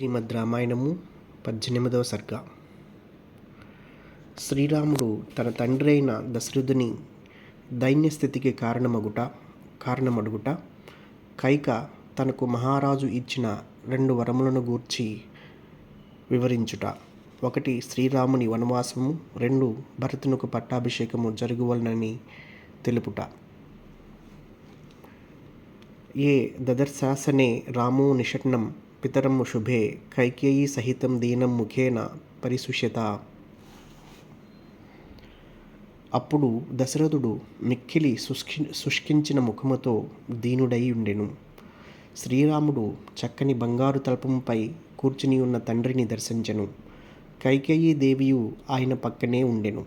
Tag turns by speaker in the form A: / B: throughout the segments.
A: శ్రీమద్ రామాయణము పద్దెనిమిదవ సర్గ. శ్రీరాముడు తన తండ్రి అయిన దశరథుని దైన్యస్థితికి కారణమగుట కారణమడుగుట కైక తనకు మహారాజు ఇచ్చిన రెండు వరములను గూర్చి వివరించుట. ఒకటి శ్రీరాముని వనవాసము రెండు భరతునకు పట్టాభిషేకము జరుగువలనని తెలుపుట. ఏ దదర్శాసనే రామో నిషట్నం పితరం శుభే కైకేయీ సహితం దీనం ముఖేన పరిశుష్యత అప్పుడు దశరథుడు మిక్కిలి శుష్కి శుష్కించిన ముఖముతో దీనుడై ఉండెను. శ్రీరాముడు చక్కని బంగారు తల్పంపై కూర్చుని ఉన్న తండ్రిని దర్శించెను. కైకేయీ దేవియు ఆయన పక్కనే ఉండెను.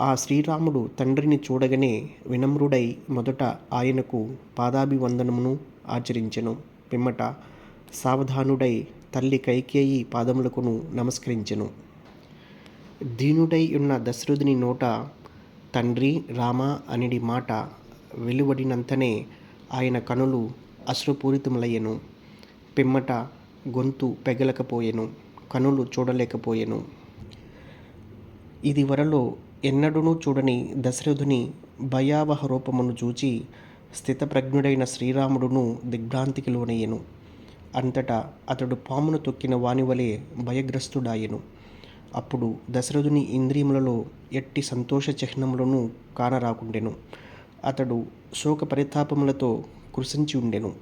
A: ఆ శ్రీరాముడు తండ్రిని చూడగానే వినమ్రుడై మొదట ఆయనకు పాదాభివందనమును ఆచరించెను. పిమ్మట సావధానుడై తల్లి కైకేయి పాదములకును నమస్కరించెను. దీనుడై ఉన్న దశరథుని నోట తండ్రి రామ అనిడి మాట వెలువడినంతనే ఆయన కనులు అశ్రుపూరితములయ్యను. పిమ్మట గొంతు పెగలకపోయెను కనులు చూడలేకపోయెను. ఇది వరలో ఎన్నడూనూ చూడని దశరథుని భయావహ రూపమును చూచి స్థితప్రజ్ఞుడైన శ్రీరాముడును దిగ్భ్రాంతికి లోనయ్యను. అంతటా అతడు పామును తొక్కిన వానివలే భయగ్రస్తుడాయెను. అప్పుడు దశరథుని ఇంద్రియములలో ఎట్టి సంతోష చిహ్నములను కానరాకుండెను. అతడు శోక పరితాపములతో కృశించి ఉండెను.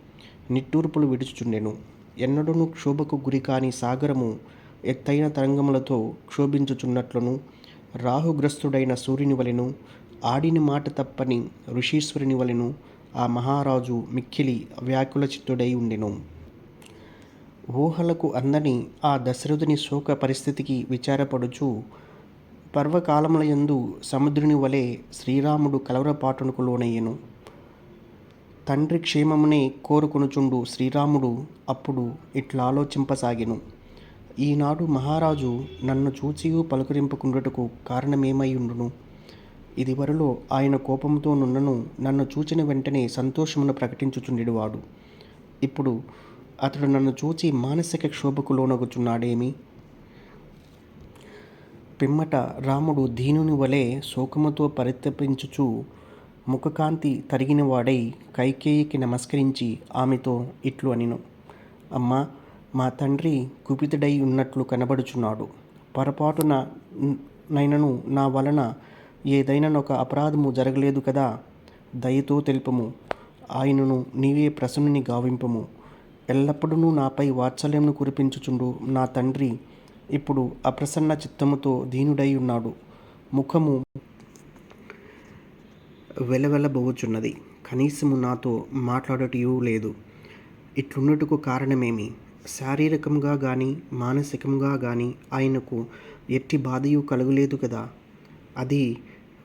A: నిట్టూర్పులు విడుచుచుండెను. ఎన్నడూనూ క్షోభకు గురి కాని సాగరము ఎత్తైన తరంగములతో క్షోభించుచున్నట్లును రాహుగ్రస్తుడైన సూర్యుని వలెను ఆడిని మాట తప్పని ఋషీశ్వరుని వలెను ఆ మహారాజు మిక్కిలి వ్యాకుల చిత్తుడై ఉండెను. ఊహలకు అందని ఆ దశరథుని శోక పరిస్థితికి విచారపడుచు పర్వకాలములయందు సముద్రుని వలె శ్రీరాముడు కలవరపాటునకు లోనయ్యెను. తండ్రి క్షేమమునే కోరుకునుచుండు శ్రీరాముడు అప్పుడు ఇట్లా ఆలోచింపసాగెను ఈనాడు మహారాజు నన్ను చూచియు పలుకరింపుకుండుటకు కారణమేమై ఉండును ఇదివరలో ఆయన కోపంతో నున్నను నన్ను చూచిన వెంటనే సంతోషమును ప్రకటించుచుండేవాడు ఇప్పుడు అతడు నన్ను చూచి మానసిక క్షోభకు లోనగుచున్నాడేమి? పిమ్మట రాముడు దీనుని వలె శోకముతో పరితపించుచు ముఖకాంతి తరిగినవాడై కైకేయికి నమస్కరించి ఆమెతో ఇట్లు అనిను. అమ్మా మా తండ్రి కుపితుడై ఉన్నట్లు కనబడుచున్నాడు. పొరపాటున నైనను నా వలన ఏదైనానొక అపరాధము జరగలేదు కదా? దయతో తెలుపము. ఆయనను నీవే ప్రసన్నుని గావింపము. ఎల్లప్పుడూ నాపై వాత్సల్యమును కురిపించుచుండు. నా తండ్రి ఇప్పుడు అప్రసన్న చిత్తముతో దీనుడై ఉన్నాడు. ముఖము వెలవెలబోచున్నది కనీసము నాతో మాట్లాడటయూ లేదు. ఇట్లున్నట్టుకు కారణమేమి? శారీరకంగా కానీ మానసికంగా కానీ ఆయనకు ఎట్టి బాధయు కలుగులేదు కదా అది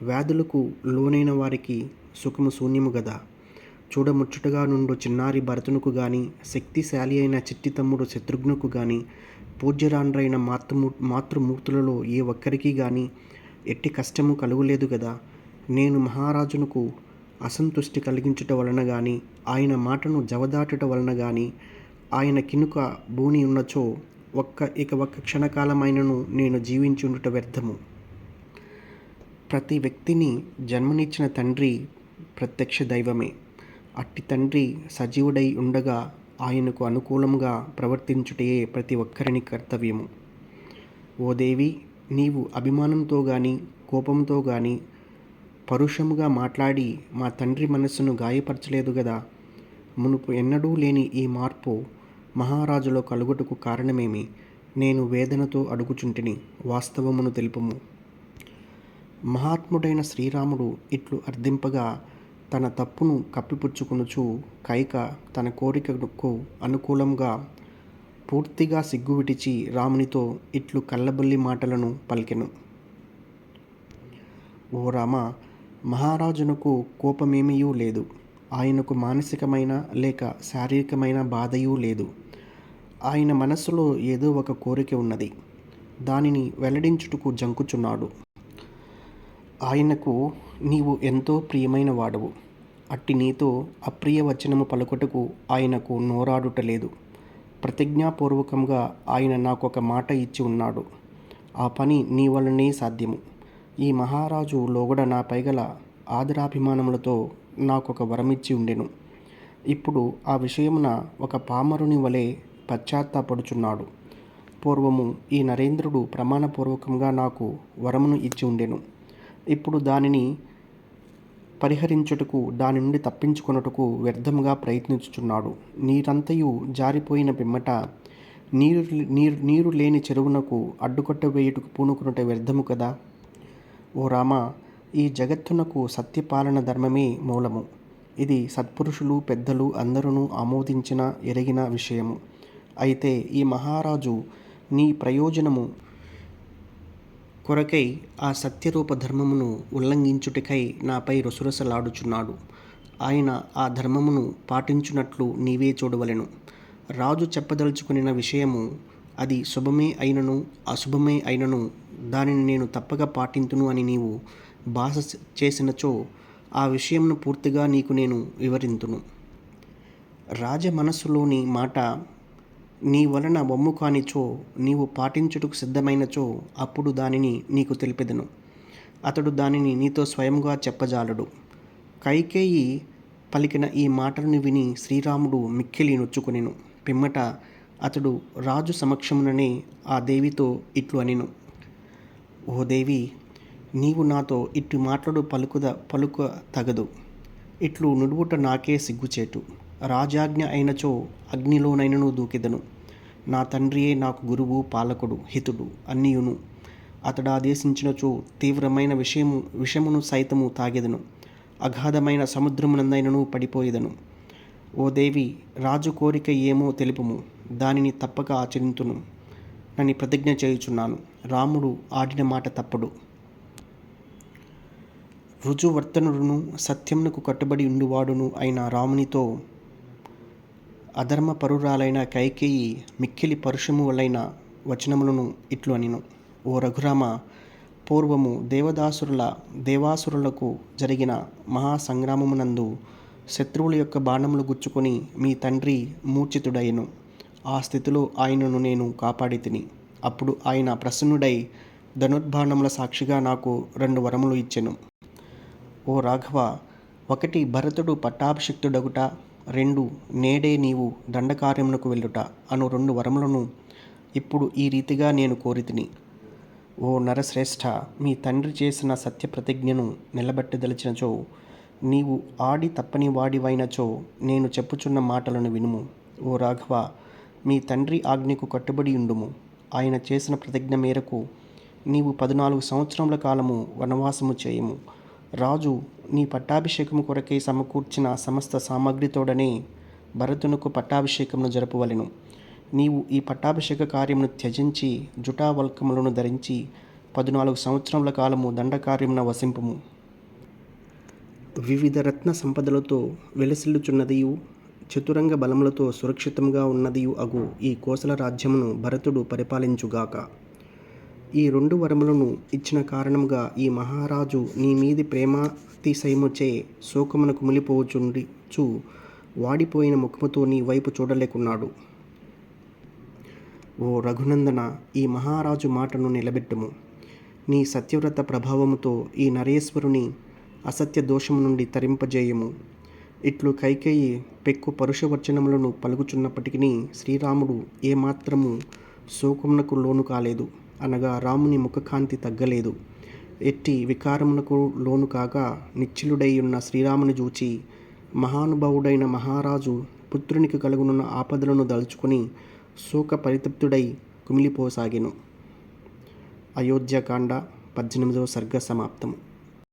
A: వ్యాధులకు లోనైన వారికి సుఖము శూన్యము కదా చూడముచ్చటగా నుండు చిన్నారి భరతునుకు గాని శక్తిశాలి అయిన చిట్టి తమ్ముడు శత్రుఘ్నుకు గాని పూజ్యరాండ్రైన మాతృమూ మాతృమూర్తులలో ఏ ఒక్కరికి గాని ఎట్టి కష్టము కలుగులేదు కదా నేను మహారాజునకు అసంతుష్టి కలిగించుట వలన గాని ఆయన మాటను జవదాటుట వలన గాని ఆయన కినుక భూని ఉన్నచో ఒక్క ఇక ఒక్క క్షణకాలమైనను నేను జీవించి ఉండుట వ్యర్థము. ప్రతి వ్యక్తిని జన్మనిచ్చిన తండ్రి ప్రత్యక్ష దైవమే. అట్టి తండ్రి సజీవుడై ఉండగా ఆయనకు అనుకూలంగా ప్రవర్తించుటయే ప్రతి ఒక్కరిని కర్తవ్యము. ఓ దేవి నీవు అభిమానంతో గాని కోపంతో గాని పరుషముగా మాట్లాడి మా తండ్రి మనస్సును గాయపరచలేదు కదా మునుపు ఎన్నడూ లేని ఈ మార్పు మహారాజులో కలుగుటకు కారణమేమి? నేను వేదనతో అడుగుచుంటిని వాస్తవమును తెలుపము. మహాత్ముడైన శ్రీరాముడు ఇట్లు అర్థింపగా తన తప్పును కప్పిపుచ్చుకొనుచు కైక తన కోరికకు అనుకూలంగా పూర్తిగా సిగ్గు విడిచి రామునితో ఇట్లు కళ్ళబొల్లి మాటలను పలికెను. ఓ రామ మహారాజునకు కోపమేమీయూ లేదు. ఆయనకు మానసికమైన లేక శారీరకమైన బాధయూ లేదు. ఆయన మనస్సులో ఏదో ఒక కోరిక ఉన్నది. దానిని వెల్లడించుటకు జంకుచున్నాడు. ఆయనకు నీవు ఎంతో ప్రియమైన వాడవు. అట్టి నీతో అప్రియ వచనము పలుకుటకు ఆయనకు నోరాడుట లేదు. ప్రతిజ్ఞాపూర్వకంగా ఆయన నాకు ఒక మాట ఇచ్చి ఉన్నాడు. ఆ పని నీ వలనే సాధ్యము. ఈ మహారాజు లోగడ నాపై గల ఆదరాభిమానములతో నాకొక వరమిచ్చి ఉండెను. ఇప్పుడు ఆ విషయమున ఒక పామరుని వలె పశ్చాత్తాపడుచున్నాడు. పూర్వము ఈ నరేంద్రుడు ప్రమాణపూర్వకంగా నాకు వరమును ఇచ్చి ఉండెను. ఇప్పుడు దానిని పరిహరించుటకు దాని నుండి తప్పించుకొనుటకు వ్యర్థముగా ప్రయత్నించుచున్నాడు. నీరంతయు జారిపోయిన పిమ్మట నీరు నీరు నీరు లేని చెరువునకు అడ్డుకట్ట వేయుటకు పూనుకునుట వ్యర్థము కదా? ఓ రామ ఈ జగత్తునకు సత్యపాలన ధర్మమే మూలము. ఇది సత్పురుషులు పెద్దలు అందరూ ఆమోదించిన ఎరిగిన విషయము. అయితే ఈ మహారాజు నీ ప్రయోజనము కొరకై ఆ సత్యరూప ధర్మమును ఉల్లంఘించుటకై నాపై రుసరుసలాడుచున్నాడు. ఆయన ఆ ధర్మమును పాటించునట్లు నీవే చూడవలెను. రాజు చెప్పదలుచుకునిన విషయము అది శుభమే అయినను అశుభమే అయినను దానిని నేను తప్పక పాటింతును అని నీవు భాష చేసినచో ఆ విషయంను పూర్తిగా నీకు నేను వివరింతును. రాజ మనస్సులోని మాట నీ వలన వమ్ము కానిచో నీవు పాటించుటకు సిద్ధమైనచో అప్పుడు దానిని నీకు తెలిపెదను. అతడు దానిని నీతో స్వయంగా చెప్పజాలడు. కైకేయి పలికిన ఈ మాటలను విని శ్రీరాముడు మిక్కిలి నొచ్చుకొనెను. పిమ్మట అతడు రాజు సమక్షముననే ఆ దేవితో ఇట్లు అనిను. ఓ దేవి నీవు నాతో ఇటు మాట్లాడు పలుకుద పలుక తగదు ఇట్లు నుడువుట నాకే సిగ్గుచేటు. రాజాజ్ఞ అయినచో అగ్నిలోనైనను దూకెదను. నా తండ్రియే నాకు గురువు పాలకుడు హితుడు అన్నియును. అతడు ఆదేశించినచో తీవ్రమైన విషయము విషమును సైతము తాగెదను. అగాధమైన సముద్రమునందైనను పడిపోయేదను. ఓ దేవి రాజు కోరిక ఏమో తెలుపుము. దానిని తప్పక ఆచరింతును. నన్ను ప్రతిజ్ఞ చేయుచున్నాను. రాముడు ఆడిన మాట తప్పుడు. రుజువర్తనుడును సత్యమునకు కట్టుబడి ఉండువాడును అయిన రామునితో అధర్మ పరురాలైన కైకేయి మిక్కిలి పరుషము వలైన వచనములను ఇట్లు అనిను. ఓ రఘురామ పూర్వము దేవదాసురుల దేవాసురులకు జరిగిన మహాసంగ్రామమునందు శత్రువుల యొక్క బాణములు గుచ్చుకొని మీ తండ్రి మూర్ఛితుడయ్యను. ఆ స్థితిలో ఆయనను నేను కాపాడి తిని అప్పుడు ఆయన ప్రసన్నుడై ధనుర్బాణముల సాక్షిగా నాకు రెండు వరములు ఇచ్చెను. ఓ రాఘవ ఒకటి భరతుడు పట్టాభిషిక్తుడగుట రెండు నేడే నీవు దండకార్యమునకు వెళ్ళుట అను రెండు వరములను ఇప్పుడు ఈ రీతిగా నేను కోరితిని. ఓ నరశ్రేష్ఠ మీ తండ్రి చేసిన సత్య ప్రతిజ్ఞను నిలబెట్టదలిచినచో నీవు ఆడి తప్పని వాడివైనచో నేను చెప్పుచున్న మాటలను వినుము. ఓ రాఘవ మీ తండ్రి ఆజ్ఞకు కట్టుబడి ఉండుము. ఆయన చేసిన ప్రతిజ్ఞ మేరకు నీవు పద్నాలుగు సంవత్సరముల కాలము వనవాసము చేయము. రాజు నీ పట్టాభిషేకము కొరకై సమకూర్చిన సమస్త సామగ్రితోడనే భరతునకు పట్టాభిషేకమును జరపవలెను. నీవు ఈ పట్టాభిషేక కార్యమును త్యజించి జుటావల్కములను ధరించి పద్నాలుగు సంవత్సరముల కాలము దండకార్యమున వసింపము. వివిధ రత్న సంపదలతో వెలసిల్లుచున్నదియు చతురంగ బలములతో సురక్షితంగా ఉన్నదియు అగు ఈ కోసల రాజ్యమును భరతుడు పరిపాలించుగాక. ఈ రెండు వరములను ఇచ్చిన కారణముగా ఈ మహారాజు నీ మీది ప్రేమాతిశయముచే శోకమునకు ములిపోచుండి చూ వాడిపోయిన ముఖముతో నీ వైపు చూడలేకున్నాడు. ఓ రఘునందన ఈ మహారాజు మాటను నిలబెట్టుము. నీ సత్యవ్రత ప్రభావముతో ఈ నరేశ్వరుని అసత్య దోషము నుండి తరింపజేయము. ఇట్లు కైకేయి పెక్కు పరుషవచనములను పలుకుచున్నప్పటికీ శ్రీరాముడు ఏమాత్రము శోకమునకు లోను కాలేదు అనగా రాముని ముఖకాంతి తగ్గలేదు. ఎట్టి వికారమునకు లోను కాగా నిశ్చిలుడై ఉన్న శ్రీరాముని చూచి మహానుభావుడైన మహారాజు పుత్రునికి కలుగునున్న ఆపదలను దలుచుకుని శోక పరితప్తుడై కుమిలిపోసాగెను. అయోధ్యకాండ పద్దెనిమిదవ సర్గ సమాప్తము.